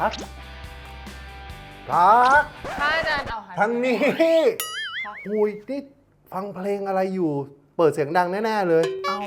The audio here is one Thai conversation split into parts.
รักค่ะอาจารย์เอาหันทางนี้ค่ะหุยนี่ฟังเพลงอะไรอยู่ เปิดเสียงดังแน่ ๆ เลย เอา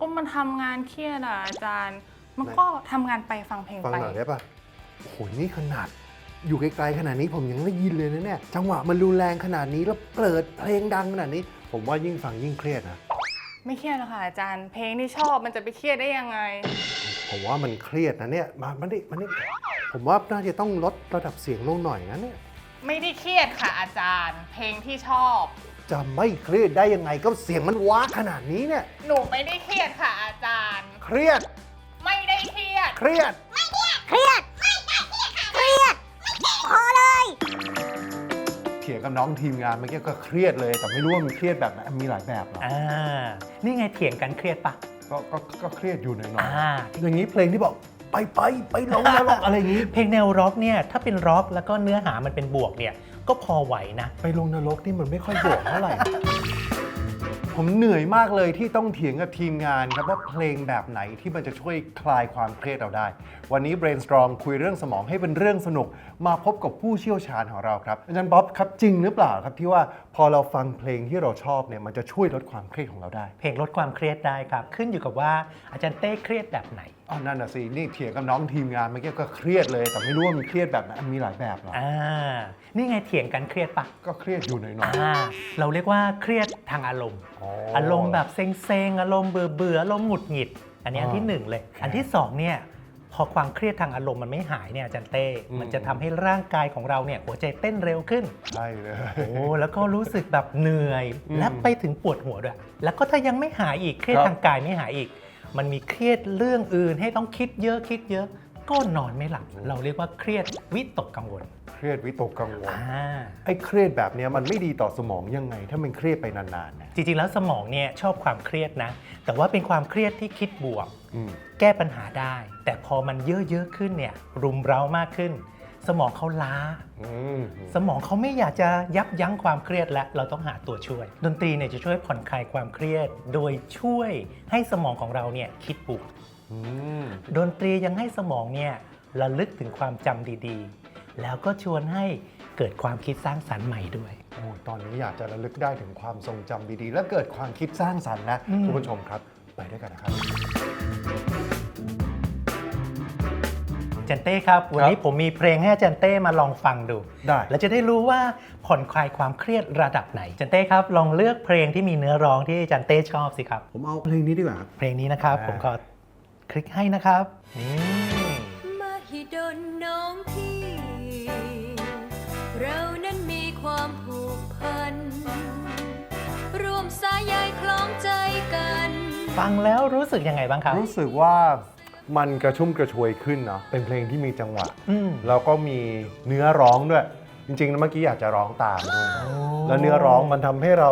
ก็มันทำงานเครียดอะอาจารย์ มันก็ทำงานไปฟังเพลงฟังไป หน่อยได้ปะโอ้โหนี่ขนาด อยู่ไกลๆขนาดนี้ผมยังได้ยินเลยนะเนี่ย จังหวะมันรุนแรงขนาดนี้แล้วเปิดเพลงดังขนาดนี้ ผมว่ายิ่งฟังยิ่งเครียดนะ ไม่เครียดหรอกค่ะอาจารย์ เพลงที่ชอบมันจะไปเครียดได้ยังไง ผมว่ามันเครียดนะเนี่ย มามันนี่มันนี่ ผมว่าน่าจะต้องลดระดับเสียงลงหน่อยนะเนี่ยไม่ได้เครียดค่ะอาจารย์ เพลงที่ชอบ จะไม่เครียดได้ยังไงก็เสียงมันว้าขนาดนี้เนี่ย หนูไม่ได้เครียดค่ะอาจารย์ เครียด ไม่ได้เครียด เครียด เครียด เครียด พอเลย เถียงกับน้องทีมงานเมื่อกี้ก็เครียดเลย แต่ไม่รู้ว่ามันเครียดแบบไหนมีหลายแบบเหรออ่า นี่ไงเถียงกันเครียดปะก็ก็ก็เครียดอยู่หน่อยอ่า ๆอย่างนี้เพลงที่บอก ไปไปไปลงนรกอะไรอย่างนี้ เพลงแนวร็อกเนี่ยถ้าเป็นร็อกแล้วก็เนื้อหามันเป็นบวกเนี่ยก็พอไหวนะ ไปลงนรกนี่มันไม่ค่อยบวกเท่าไหร่ ผมเหนื่อยมากเลยที่ต้องเถียงกับทีมงานครับว่าเพลงแบบไหนที่มันจะช่วยคลายความเครียดเราได้ วันนี้ brainstorm คุยเรื่องสมองให้เป็นเรื่องสนุก มาพบกับผู้เชี่ยวชาญของเราครับอาจารย์บ๊อบครับจริงหรือเปล่าครับที่ว่าพอเราฟังเพลงที่เราชอบเนี่ยมันจะช่วยลดความเครียดของเราได้ เพลงลดความเครียดได้ครับ ขึ้นอยู่กับว่าอาจารย์เต้เครียดแบบไหนอ๋อนั่นน่ะสิ นี่เถียงกับน้องทีมงานเมื่อกี้ก็เครียดเลย แต่ไม่รู้ว่ามันเครียดแบบไหนมีหลายแบบเหรอ อ่า นี่ไงเถียงกันเครียดปะก็เครียดอยู่หน่อยอ่า เราเรียกว่าเครียดทางอารมณ์ๆอ๋ออารมณ์แบบเซ็งๆ อารมณ์เบื่อเบื่อๆอารมณ์หงุดหงิด อันนี้อันที่อ๋อหนึ่งเลยโอเคอันที่สองเนี่ยพอความเครียดทางอารมณ์มันไม่หายเนี่ยอาจารย์เต้ อืม มันจะทำให้ร่างกายของเราเนี่ยหัวใจเต้นเร็วขึ้น ใช่เลย โอ้แล้วก็รู้สึกแบบเหนื่อย อืมและไปถึงปวดหัวด้วย แล้วก็ถ้ายังไม่หายอีกเครียดครับ ทางกายไม่หายอีก มันมีเครียดเรื่องอื่นให้ต้องคิดเยอะคิดเยอะ ก็นอนไม่หลับ เราเรียกว่าเครียดวิตกกังวล เครียดวิตกกังวล อ่า ไอ้เครียดแบบเนี้ยมันไม่ดีต่อสมองยังไง ถ้ามันเครียดไปนานๆเนี่ยจริงๆแล้วสมองเนี่ยชอบความเครียดนะ แต่ว่าเป็นความเครียดที่คิดบวก อืม แก้ปัญหาได้ แต่พอมันเยอะๆขึ้นเนี่ยรุมเร้ามากขึ้น สมองเขาล้าอืมสมองเขาไม่อยากจะยับยั้งความเครียดและเราต้องหาตัวช่วย ดนตรีเนี่ยจะช่วยผ่อนคลายความเครียด โดยช่วยให้สมองของเราเนี่ยคิดบวกอืมดนตรียังให้สมองเนี่ยระลึกถึงความจำดีๆ แล้วก็ชวนให้เกิดความคิดสร้างสรรค์ใหม่ด้วยโอ้ตอนนี้อยากจะระลึกได้ถึงความทรงจำดีๆ และเกิดความคิดสร้างสรรค์นะอืมคุณผู้ชมครับ ไปด้วยกันนะครับ อาจันเต้ครับ วันนี้ผมมีเพลงให้อาจันเต้มาลองฟังดู ได้ แล้วจะได้รู้ว่าผ่อนคลายความเครียดระดับไหนอาจันเต้ครับลองเลือกเพลงที่มีเนื้อร้องที่อาจันเต้ชอบสิครับ ผมเอาเพลงนี้ดีกว่าครับเพลงนี้นะครับอ่าผมขอคลิกให้นะครับนี่มหิดลน้องพี่ เรานั้นมีความผูกพันร่วมสายใยคล้องใจกัน ฟังแล้วรู้สึกยังไงบ้างครับ รู้สึกว่า มันกระชุ่มกระชวยขึ้นเนาะเป็นเพลงที่มีจังหวะอืม แล้วก็มีเนื้อร้องด้วย จริงๆเมื่อกี้อยากจะร้องตามด้วยนะแล้วเนื้อร้องมันทำให้เรา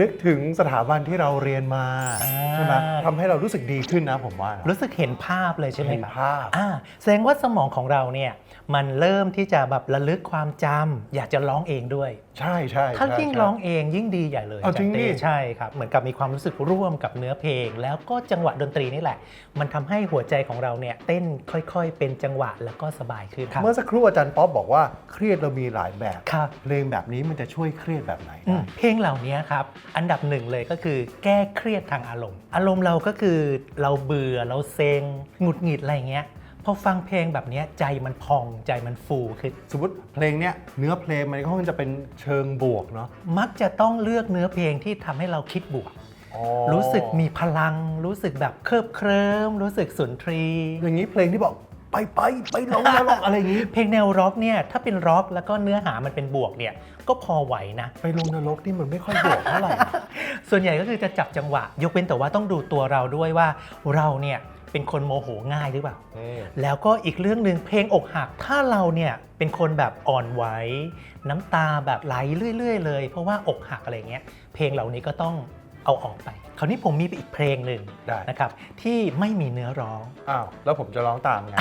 นึกถึงสถาบันที่เราเรียนมาอ่า ใช่ไหมทำให้เรารู้สึกดีขึ้นนะผมว่านะ รู้สึกเห็นภาพเลยใช่ไหมเห็นครับภาพ อ่าแสดงว่าสมองของเราเนี่ยมันเริ่มที่จะแบบระลึกความจำอยากจะร้องเองด้วย ใช่ใช่ถ้าใช่ยิ่งใช่ ร้องเองยิ่งดีใหญ่เลยเอาจริงจดิเต้ใช่ครับ เหมือนกับมีความรู้สึกร่วมกับเนื้อเพลง แล้วก็จังหวะดนตรีนี่แหละ มันทำให้หัวใจของเราเนี่ยเต้นค่อยๆ เป็นจังหวะแล้วก็สบายขึ้นครับ เมื่อสักครู่อาจารย์ป๊อปบอกว่าเครียดเรามีหลายแบบ ครับ เพลงแบบนี้มันจะช่วยเครียดแบบไหนอืได้ มเพลงเหล่านี้ครับอันดับหนึ่งเลยก็คือแก้เครียดทางอารมณ์ อารมณ์เราก็คือเราเบื่อเราเซ็งหงุดหงิดอะไรเงี้ยพอฟังเพลงแบบเนี้ยใจมันพองใจมันฟูขึ้นสมมติเพลงเนี้ยเนื้อเพลงมันก็คงจะเป็นเชิงบวกเนาะมักจะต้องเลือกเนื้อเพลงที่ทำให้เราคิดบวกอ๋อรู้สึกมีพลัง รู้สึกแบบเคลิบเคลิ้มรู้สึกสุนทรี อย่างนี้เพลงที่บอก ไปไปไปลงนรกอะไรอย่างนี้ เพลงแนวร็อกเนี่ยถ้าเป็นร็อกแล้วก็เนื้อหามันเป็นบวกเนี่ยก็พอไหวนะ ไปลงนรกนี่มันไม่ค่อยบวกเท่าไหร่นะส่วนใหญ่ก็คือจะจับจังหวะ ยกเว้นแต่ว่าต้องดูตัวเราด้วยว่าเราเนี่ยเป็นคนโมโหง่ายหรือเปล่า แล้วก็อีกเรื่องหนึ่งเพลงอกหัก ถ้าเราเนี่ยเป็นคนแบบอ่อนไหวน้ำตาแบบไหลเรื่อย ๆ เลย เพราะว่าอกหักอะไรเงี้ยเพลงเหล่านี้ก็ต้อง เอาออกไป คราวนี้ผมมีอีกเพลงหนึ่งได้ นะครับที่ไม่มีเนื้อร้อง อ้าว แล้วผมจะร้องตามไง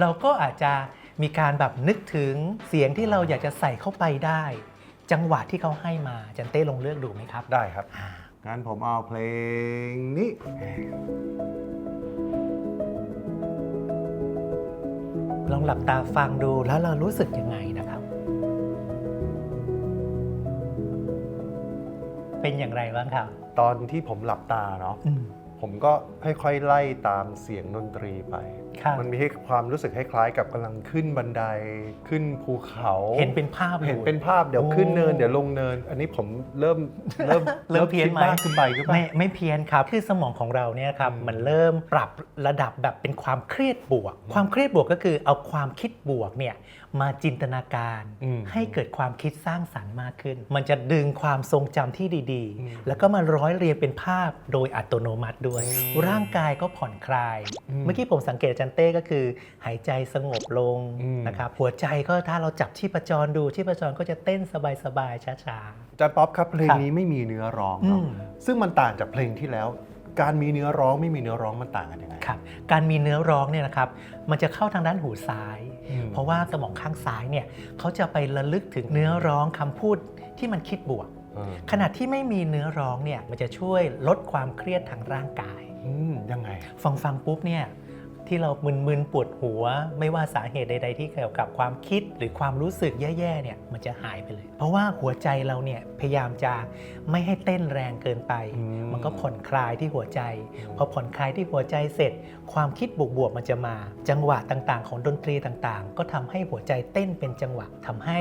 เราก็อาจจะมีการแบบนึกถึงเสียงที่เราอยากจะใส่เข้าไปได้ จังหวะที่เขาให้มาจันเต้ลองเลือกดูไหมครับ ได้ครับอ่างั้นผมเอาเพลงนี้เพลองหลับตาฟังดูแล้วเรารู้สึกยังไง เป็นอย่างไรบ้างครับ ตอนที่ผมหลับตาเนาะอืมผมก็ค่อยๆไล่ตามเสียงดนตรีไปครับมันมีให้ความรู้สึกคล้ายๆกับกำลังขึ้นบันไดขึ้นภูเขา เห็นเป็นภาพลยเห็นเป็นภาพเดี๋ยวโอ้ขึ้นเนินเดี๋ยวลงเนิน อันนี้ผมเริ่มเริ่มเริ่มเพี้ยนคิดไหมมากขึ้นไปหรือเปล่าไม่ไม่เพี้ยนครับ คือสมองของเราเนี่ยครับอืมมันเริ่มปรับระดับแบบเป็นความเครียดบวก ความเครียดบวกก็คือเอาความคิดบวกเนี่ย มาจินตนาการอืมให้เกิดความคิดสร้างสรรค์มากขึ้น มันจะดึงความทรงจำที่ดีอืมๆแล้วก็มาร้อยเรียงเป็นภาพโดยอัตโนมัติด้วยอืมร่างกายก็ผ่อนคลายอืมเมื่อกี้ผมสังเกตอาจันเต้ก็คือ หายใจสงบลงอืมนะครับหัวใจก็ถ้าเราจับชีพจรดูชีพจรก็จะเต้นสบายๆช้าๆอาจารย์ป๊อปครับเพลงครับนี้ไม่มีเนื้อร้องเนาะอืมซึ่งมันต่างจากเพลงที่แล้ว การมีเนื้อร้องไม่มีเนื้อร้องมันต่างกันยังไง ครับการมีเนื้อร้องเนี่ยนะครับมันจะเข้าทางด้านหูซ้าย อืม เพราะว่าสมองข้างซ้ายเนี่ยเขาจะไประลึกถึงเนื้อร้องคำพูดที่มันคิดบวก เออขณะที่ไม่มีเนื้อร้องเนี่ยมันจะช่วยลดความเครียดทางร่างกาย อืมยังไง ฟังฟังปุ๊บเนี่ย ที่เรามึนๆปวดหัว ไม่ว่าสาเหตุใด ๆ ที่เกี่ยวกับความคิดหรือความรู้สึกแย่ๆเนี่ยมันจะหายไปเลย เพราะว่าหัวใจเราเนี่ยพยายามจะไม่ให้เต้นแรงเกินไปอืมมันก็ผ่อนคลายที่หัวใจอืมพอผ่อนคลายที่หัวใจเสร็จ ความคิดบวกๆมันจะมา จังหวะต่างๆ ของดนตรีต่างๆ ก็ทำให้หัวใจเต้นเป็นจังหวะทำให้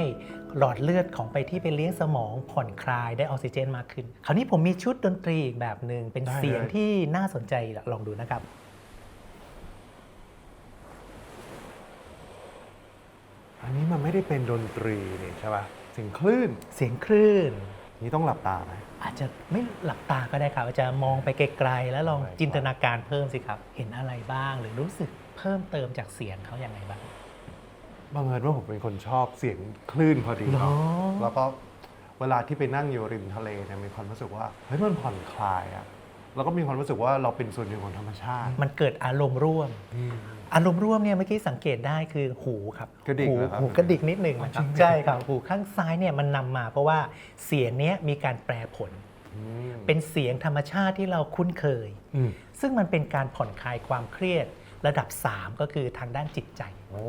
หลอดเลือดของไปที่ไปเลี้ยงสมองผ่อนคลายได้ออกซิเจนมากขึ้น คราวนี้ผมมีชุดดนตรีอีกแบบหนึ่งเป็นได้เลยเสียงที่น่าสนใจลองดูนะครับ อันนี้มันไม่ได้เป็นดนตรีนี่ใช่ป่ะเสียงคลื่นเสียงคลื่น นี่ต้องหลับตาไหม อาจจะไม่หลับตาก็ได้ครับอาจจะมองไปไกลๆ แล้วลองไกลๆจินตนาการเพิ่มสิครับ เห็นอะไรบ้างหรือรู้สึกเพิ่มเติมจากเสียงเขาอย่างไรบ้างบังเอิญว่าผมเป็นคนชอบเสียงคลื่นพอดีเหรอเนาะแล้วก็เวลาที่ไปนั่งอยู่ริมทะเลเนี่ยมีความรู้สึกว่าเฮ้ยมันผ่อนคลายอะ แล้วก็มีความรู้สึกว่าเราเป็นส่วนหนึ่งของธรรมชาติมันเกิดอารมณ์ร่วมอารมณ์ร่วมเนี่ยเมื่อกี้สังเกตได้คือหูครับกระดิกหูเหรอครับ หูกระดิกนิดหนึ่งนะครับจริงเหรอใช่ครับหูข้างซ้ายเนี่ยมันนำมาเพราะว่าเสียงเนี้ยมีการแปรผล อืมเป็นเสียงธรรมชาติที่เราคุ้นเคย อืมซึ่งมันเป็นการผ่อนคลายความเครียดระดับ 3 ก็คือทางด้านจิตใจ โอ้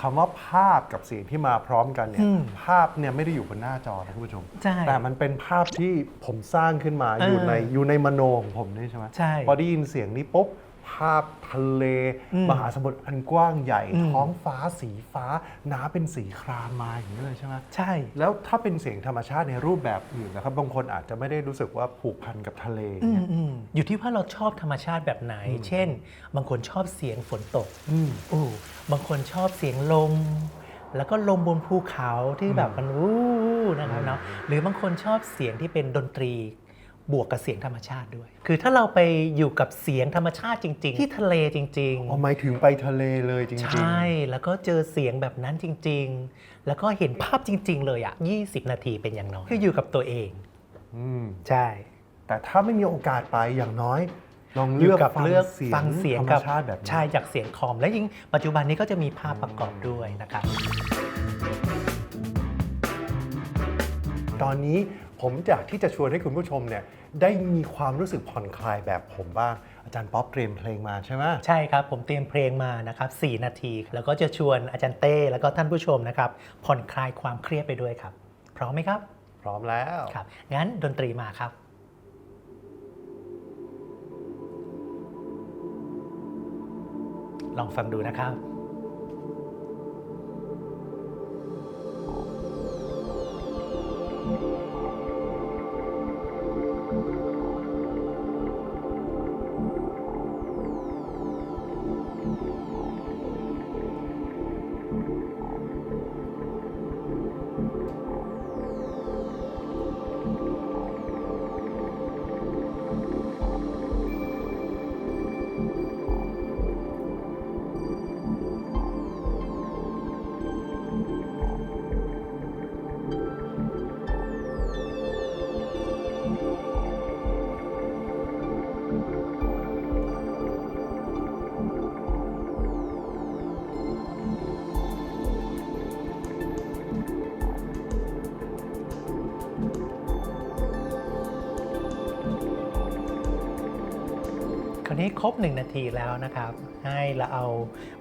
คำว่าภาพกับเสียงที่มาพร้อมกันเนี่ยอืมภาพเนี่ยไม่ได้อยู่บนหน้าจอนะคุณผู้ชม ใช่แต่มันเป็นภาพที่ผมสร้างขึ้นมาเออออยู่ในอยู่ในมโนของผมนี่ใช่ไหมใช่ พอได้ยินเสียงนี้ปุ๊บ ภาพทะเลอืมมหาสมุทรอันกว้างใหญ่อืมท้องฟ้าสีฟ้า น้ำเป็นสีครามมาอย่างนี้เลยใช่ไหมใช่ แล้วถ้าเป็นเสียงธรรมชาติในรูปแบบอื่นนะครับ บางคนอาจจะไม่ได้รู้สึกว่าผูกพันกับทะเลอืเนี่มยอืมอยู่ที่ว่าเราชอบธรรมชาติแบบไหนอืมเช่น บางคนชอบเสียงฝนตกอืมโอ้บางคนชอบเสียงลม แล้วก็ลมบนภูเขาที่แบบมันวู้นะครับเนาะหรือบางคนชอบเสียงที่เป็นดนตรี บวกกับเสียงธรรมชาติด้วย คือถ้าเราไปอยู่กับเสียงธรรมชาติจริง ๆ ที่ทะเลจริงเอาหมายถึงไปทะเลเลยจริงๆๆใช่ แล้วก็เจอเสียงแบบนั้นจริง ๆ แล้วก็เห็นภาพจริง ๆ เลยอะ20 นาทีเป็นอย่างน้อย คืออยู่กับตัวเอง อืม ใช่ แต่ถ้าไม่มีโอกาสไปอย่างน้อย ลองอเลืยู่อกกับฟังเลือกเสียงฟังเสียงธรรมกับชาติแบบนี้ ใช่จากเสียงคอม และยิ่งปัจจุบันนี้ก็จะมีภาพประกอบด้วยนะครับ ตอนนี้ ผมอยากที่จะชวนให้คุณผู้ชมเนี่ยได้มีความรู้สึกผ่อนคลายแบบผมบ้าง อาจารย์ป๊อปเตรียมเพลงมาใช่ไหมใช่ครับ ผมเตรียมเพลงมานะครับ4นาที แล้วก็จะชวนอาจารย์เต้แล้วก็ท่านผู้ชมนะครับ ผ่อนคลายความเครียดไปด้วยครับ พร้อมไหมครับ พร้อมแล้วครับงั้นดนตรีมาครับลองฟังดูนะครับ คราวนี้ครบ 1 นาทีแล้วนะครับ ให้เราเอา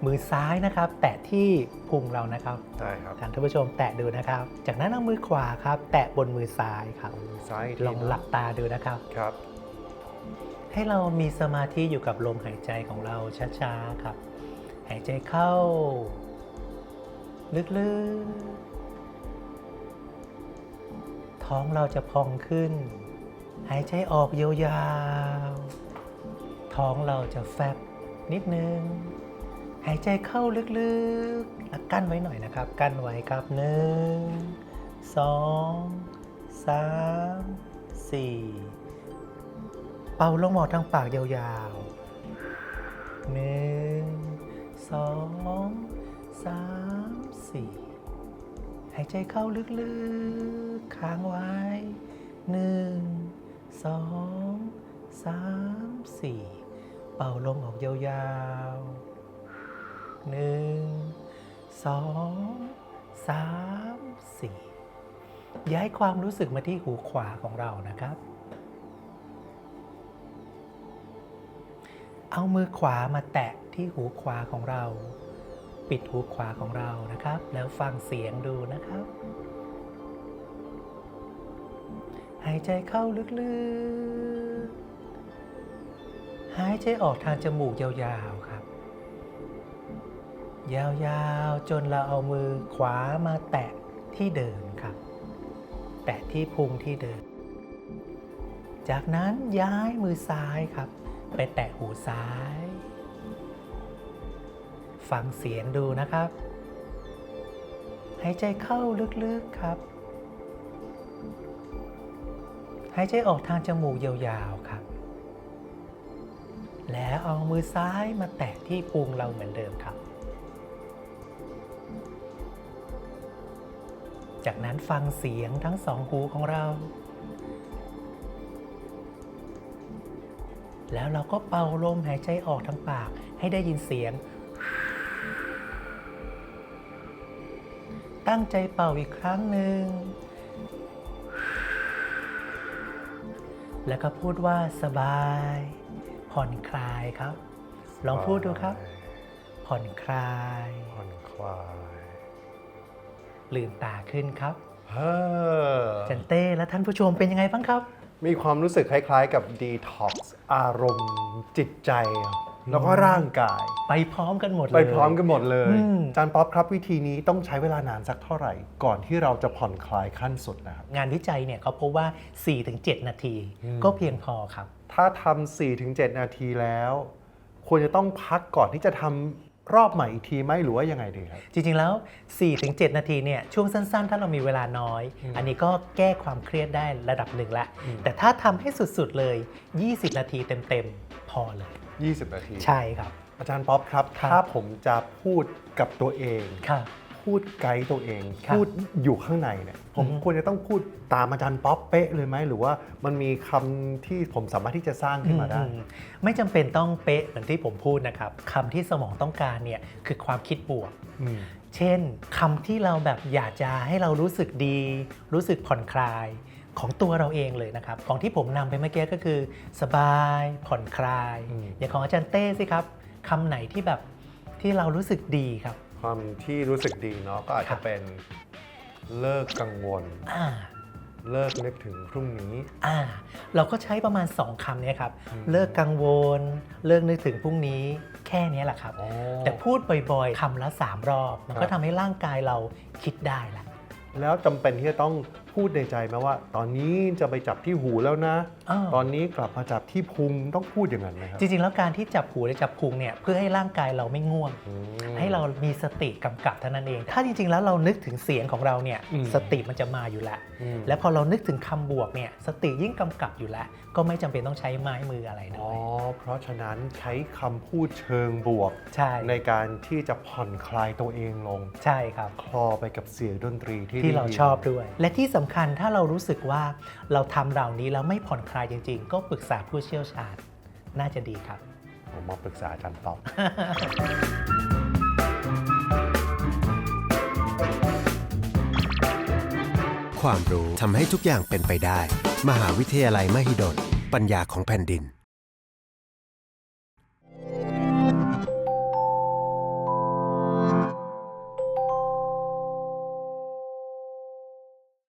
มือซ้ายนะครับ แตะที่พุงเรานะครับได้ครับท่านผู้ชมแตะดูนะครับ จากนั้นเอามือขวาครับ แตะบนมือซ้ายครับมือซ้ายกทีลองหลับตาดูนะครับครับ ให้เรามีสมาธิอยู่กับลมหายใจของเราช้าๆครับ หายใจเข้า ลึกๆ ท้องเราจะพองขึ้น หายใจออกยาวๆ ท้องเราจะแฟบนิดนึง หายใจเข้าลึกๆ แล้วกั้นไว้หน่อยนะครับ กั้นไว้ครับหนึ่งสองสามสี่เป่าลมออกทางปากยาวๆหนึ่งสองสามสี่หายใจเข้าลึกๆ ค้างไว้หนึ่งสองสามสี่ ป่าลมออกยาวๆหนึ่งสองสามสี่ย้ายความรู้สึกมาที่หูขวาของเรานะครับ เอามือขวามาแตะที่หูขวาของเรา ปิดหูขวาของเรานะครับ แล้วฟังเสียงดูนะครับ หายใจเข้าลึกๆ หายใจออกทางจมูกยาวๆครับ ยาวๆ จนเราเอามือขวามาแตะที่เดิมครับ แตะที่พุงที่เดิม จากนั้นย้ายมือซ้ายครับ ไปแตะหูซ้าย ฟังเสียงดูนะครับ หายใจเข้าลึกๆครับ หายใจออกทางจมูกยาวๆครับ แล้วเอามือซ้ายมาแตะที่พุงเราเหมือนเดิมครับ จากนั้นฟังเสียงทั้งสองหูของเรา แล้วเราก็เป่าลมหายใจออกทางปากให้ได้ยินเสียง ตั้งใจเป่าอีกครั้งหนึ่งแล้วก็พูดว่าสบาย ผ่อนคลายครับ ลองพูดดูครับ ผ่อนคลาย ผ่อนคลายลืมตาขึ้นครับเฮ้อจันเต้และท่านผู้ชมเป็นยังไงบ้างครับ มีความรู้สึกคล้ายๆ กับ detox อารมณ์จิตใจ แล้วก็ร่างกาย ไปพร้อมกันหมดเลย ไปพร้อมกันหมดเลยอืมจานป๊อปครับวิธีนี้ต้องใช้เวลานานสักเท่าไหร่ ก่อนที่เราจะผ่อนคลายขั้นสุดนะครับ งานวิจัยเนี่ยเขาพบว่า 4-7 นาทีอืมก็เพียงพอครับ ถ้าทำ4ถึง7นาทีแล้ว ควรจะต้องพักก่อนที่จะทำรอบใหม่อีกทีไหมหรือว่ายังไงดีครับ จริงๆแล้ว 4-7 นาทีเนี่ยช่วงสั้นๆ ถ้าเรามีเวลาน้อยอืมอันนี้ก็แก้ความเครียดได้ระดับหนึ่งละอืม แต่ถ้าทำให้สุดๆเลย 20 นาทีเต็มๆ พอเลย 20 นาที ใช่ครับ อาจารย์ป๊อปครับ ครับ ถ้าผมจะพูดกับตัวเองครับ พูดไกด์ตัวเองครับพูดอยู่ข้างในเนี่ยผมอือฮึควรจะต้องพูดตามอาจารย์ป๊อปเป๊ะเลยไหมหรือว่ามันมีคำที่ผมสามารถที่จะสร้างขึ้นมาได้อืมไม่จำเป็นต้องเป๊ะเหมือนที่ผมพูดนะครับคำที่สมองต้องการเนี่ยคือความคิดบวกอืมเช่นคำที่เราแบบอยากจะให้เรารู้สึกดี รู้สึกผ่อนคลายของตัวเราเองเลยนะครับ ของที่ผมนำไปเมื่อกี้ก็คือ สบายผ่อนคลายอืมอย่างของอาจารย์เต้สิครับคำไหนที่แบบที่เรารู้สึกดีครับ ความที่รู้สึกดีเนาะก็อาจครัจะบเป็นเลิกกังวล อ่าเลิกนึกถึงพรุ่งนี้ อ่าเราก็ใช้ประมาณ 2คำเนี้ครับ อืม เลิกกังวล เลิกนึกถึงพรุ่งนี้ แค่นี้แหละครับอ๋อแต่พูดบ่อยๆคำละ 3 รอบ มันครัก็บทำให้ร่างกายเราคิดได้ละ แล้วจำเป็นที่จะต้อง พูดในใจไหมว่า ตอนนี้จะไปจับที่หูแล้วนะ อ้าว ตอนนี้กลับมาจับที่พุงต้องพูดอย่างนั้นไหมครับจริง ๆ แล้วการที่จับหูหรือจับพุงเนี่ยเพื่อให้ร่างกายเราไม่ง่วง อืม ให้เรามีสติกำกับเท่านั้นเอง ถ้าจริง ๆ แล้วเรานึกถึงเสียงของเราเนี่ยอืม สติมันจะมาอยู่แล้ว อืมและพอเรานึกถึงคำบวกเนี่ยสติยิ่งกำกับอยู่แล้ว ก็ไม่จำเป็นต้องใช้ไม้มืออะไรด้อ๋อวยเพราะฉะนั้นใช้คำพูดเชิงบวก ใช่ในการที่จะผ่อนคลายตัวเองลง ใช่ครับ คลอไปกับเสียงดนตรีที่ที่เราได้ยินชอบด้วย และที่สำคัญถ้าเรารู้สึกว่าเราทำเหล่านี้แล้วไม่ผ่อนคลายจริง ๆ ก็ปรึกษาผู้เชี่ยวชาญน่าจะดีครับ ผมมาปรึกษาอาจารย์ป๊อปความรู้ทำให้ทุกอย่างเป็นไปได้ มหาวิทยาลัยมหิดลปัญญาของแผ่นดิน